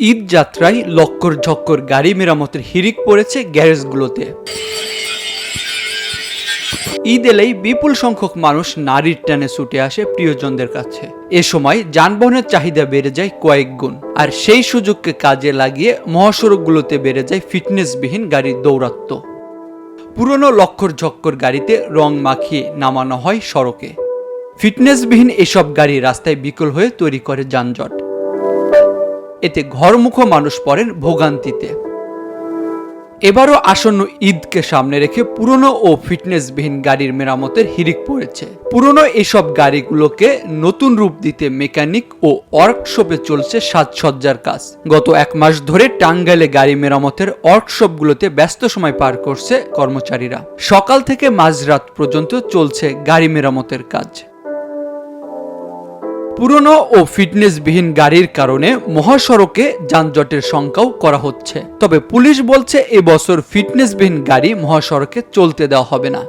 ঈদ যাত্রায় লক্কর ঝক্কর গাড়ি মেরামতের হিরিক পড়েছে গ্যারেজগুলোতে। ঈদ এলেই বিপুল সংখ্যক মানুষ নারীর টানে ছুটে আসে প্রিয়জনদের কাছে। এ সময় যানবাহনের চাহিদা বেড়ে যায় কয়েক গুণ। আর সেই সুযোগকে কাজে লাগিয়ে মহাসড়কগুলোতে বেড়ে যায় ফিটনেসবিহীন গাড়ির দৌরাত্ম্য। পুরনো লক্কর ঝক্কর গাড়িতে রং মাখিয়ে নামানো হয় সড়কে। ফিটনেসবিহীন এসব গাড়ি রাস্তায় বিকল হয়ে তৈরি করে যানজট। এতে ঘরমুখ মানুষ পড়েন ভোগান্তিতে। এবারও আসন্ন ঈদকে সামনে রেখে পুরনো ও ফিটনেসবিহীন গাড়ির মেরামতের হিরিক পড়েছে। পুরনো এসব গাড়িগুলোকে নতুন রূপ দিতে মেকানিক ও ওয়ার্কশপে চলছে সাজসজ্জার কাজ। গত এক মাস ধরে টাঙ্গাইলে গাড়ি মেরামতের ওয়ার্কশপগুলোতে ব্যস্ত সময় পার করছে কর্মচারীরা। সকাল থেকে মাঝরাত পর্যন্ত চলছে গাড়ি মেরামতের কাজ। পুরনো ও ফিটনেসবিহীন গাড়ির কারণে মহাসড়কে যানজটের সংখ্যাও করা হচ্ছে। তবে পুলিশ বলছে, এবছর ফিটনেসবিহীন গাড়ি মহাসড়কে চলতে দেওয়া হবে না।